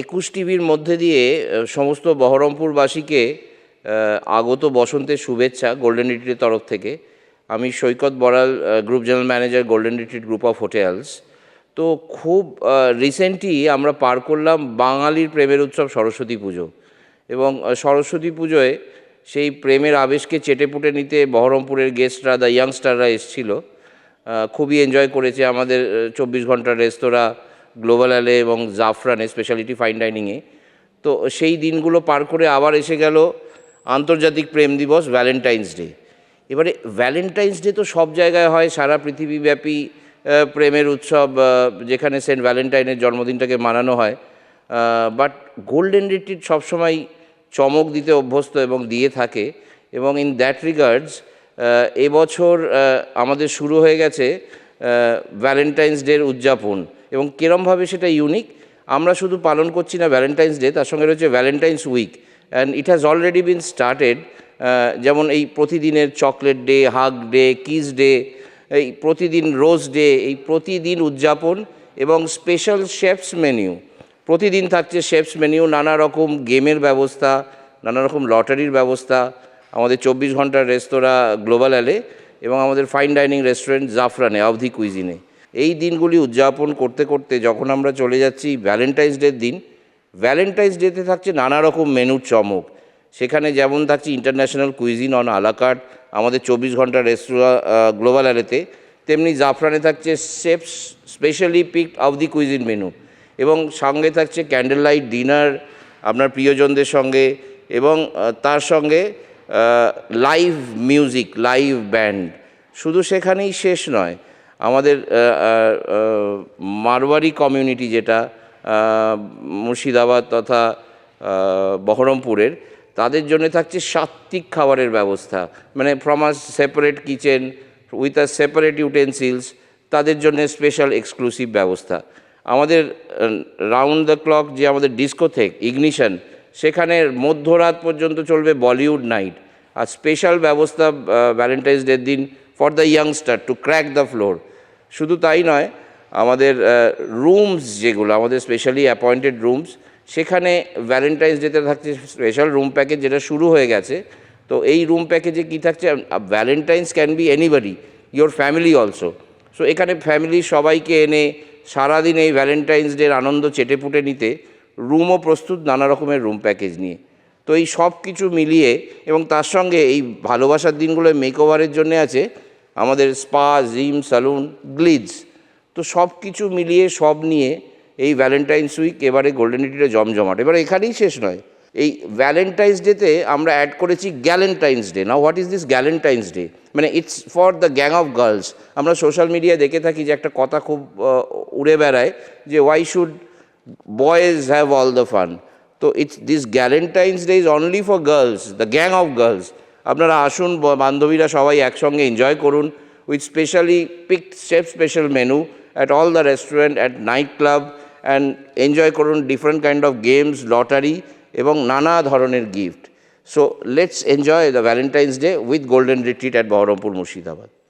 একুশ টিভির মধ্যে দিয়ে সমস্ত বহরমপুরবাসীকে আগত বসন্তের শুভেচ্ছা গোল্ডেন রিট্রিটের তরফ থেকে। আমি Saikat Boral group general manager Golden Retreat group of hotels তো খুব রিসেন্টলি আমরা পার করলাম বাঙালির প্রেমের উৎসব সরস্বতী পুজো। এবং সরস্বতী পুজোয় সেই প্রেমের আবেশকে চেটেপুটে নিতে বহরমপুরের গেস্টরা দ্য ইয়াংস্টাররা এসেছিল। খুবই এনজয় করেছে আমাদের চব্বিশ ঘণ্টার রেস্তোরাঁ গ্লোবাল অ্যালে এবং জাফরানে স্পেশালিটি ফাইন ডাইনিংয়ে তো সেই দিনগুলো পার করে আবার এসে গেল আন্তর্জাতিক প্রেম দিবস ভ্যালেন্টাইন্স ডে এবারে ভ্যালেন্টাইন্স ডে তো সব জায়গায় হয়, সারা পৃথিবীব্যাপী প্রেমের উৎসব যেখানে সেন্ট ভ্যালেন্টাইনের জন্মদিনটাকে মানানো হয়। বাট গোল্ডেন রিট্রিট সবসময় চমক দিতে অভ্যস্ত এবং দিয়ে থাকে। এবং ইন দ্যাট রিগার্ডস এবছর আমাদের শুরু হয়ে গেছে ভ্যালেন্টাইন্স ডের উদযাপন। এবং কিরমভাবে সেটা ইউনিক আমরা শুধু পালন করছি না ভ্যালেন্টাইন্স ডে তার সঙ্গে রয়েছে Valentine's week and it has already been started যেমন এই প্রতিদিনের chocolate day hug day kiss day এই প্রতিদিন রোজ ডে এই প্রতিদিন উদযাপন এবং স্পেশাল শেফস মেনিউ প্রতিদিন থাকছে শেফস মেনিউ নানা রকম গেমের ব্যবস্থা, নানা রকম লটারির ব্যবস্থা, আমাদের চব্বিশ ঘণ্টার রেস্তোরাঁ গ্লোবাল অ্যালে এবং আমাদের ফাইন ডাইনিং রেস্টুরেন্ট জাফরানে অবধি কুইজিনে এই দিনগুলি উদযাপন করতে করতে যখন আমরা চলে যাচ্ছি ভ্যালেন্টাইন্স ডের দিন ভ্যালেন্টাইন্স ডেতে থাকছে নানা রকম মেনুর চমক। সেখানে যেমন থাকছে ইন্টারন্যাশনাল কুইজিন অন আলাকাট আমাদের চব্বিশ ঘণ্টা রেস্তোরাঁ গ্লোবাল অ্যালেতে তেমনি জাফরানে থাকছে chef's specially picked of the cuisine menu এবং সঙ্গে থাকছে ক্যান্ডেল লাইট ডিনার আপনার প্রিয়জনদের সঙ্গে। এবং তার সঙ্গে লাইভ মিউজিক লাইভ ব্যান্ড শুধু সেখানেই শেষ নয় আমাদের মারওয়ারি কমিউনিটি যেটা মুর্শিদাবাদ তথা বহরমপুরের, তাদের জন্য থাকছে সাত্ত্বিক খাবারের ব্যবস্থা। মানে from a separate kitchen with a separate utensils তাদের জন্য স্পেশাল এক্সক্লুসিভ ব্যবস্থা। আমাদের রাউন্ড দ্য ক্লক যে আমাদের ডিস্কোথেক ইগনিশন সেখানে মধ্যরাত পর্যন্ত চলবে বলিউড নাইট আর স্পেশাল ব্যবস্থা ভ্যালেন্টাইন্স ডের দিন for the youngster to crack the floor শুধু তাই নয়, আমাদের রুমস যেগুলো, আমাদের স্পেশালি অ্যাপয়েন্টেড রুমস সেখানে ভ্যালেন্টাইন্স ডেতে থাকছে স্পেশাল রুম প্যাকেজ যেটা শুরু হয়ে গেছে, তো এই রুম প্যাকেজে কী থাকছে? Valentine's can be anybody your family also so এখানে ফ্যামিলি সবাইকে এনে সারাদিন এই ভ্যালেন্টাইন্স ডের আনন্দ চেটেপুটে নিতে রুমও প্রস্তুত নানা রকমের রুম প্যাকেজ নিয়ে। তো এই সব কিছু মিলিয়ে এবং তার সঙ্গে এই ভালোবাসার দিনগুলোয় মেকওভারের জন্য আছে আমাদের স্পা, জিম স্যালুন গ্লিজ তো সব কিছু মিলিয়ে, সব নিয়ে এই ভ্যালেন্টাইন্স উইক এবারে গোল্ডেন রিট্রিটে জমজমাট। এবার এখানেই শেষ নয়। এই ভ্যালেন্টাইন্স ডেতে আমরা অ্যাড করেছি গ্যালেন্টাইন্স ডে না what is this Galentine's day মানে it's for the gang of girls আমরা সোশ্যাল মিডিয়ায় দেখে থাকি যে একটা কথা খুব উড়ে বেড়ায় যে why should boys have all the fun তো it's this Galentine's day is only for girls the gang of girls আপনারা আসুন বান্ধবীরা সবাই একসঙ্গে এনজয় করুন with specially pick chef special menu at all the restaurant at night club and enjoy করুন different kind of games lottery এবং নানা ধরনের gift so let's enjoy the Valentine's day with Golden Retreat at Baharampur Murshidabad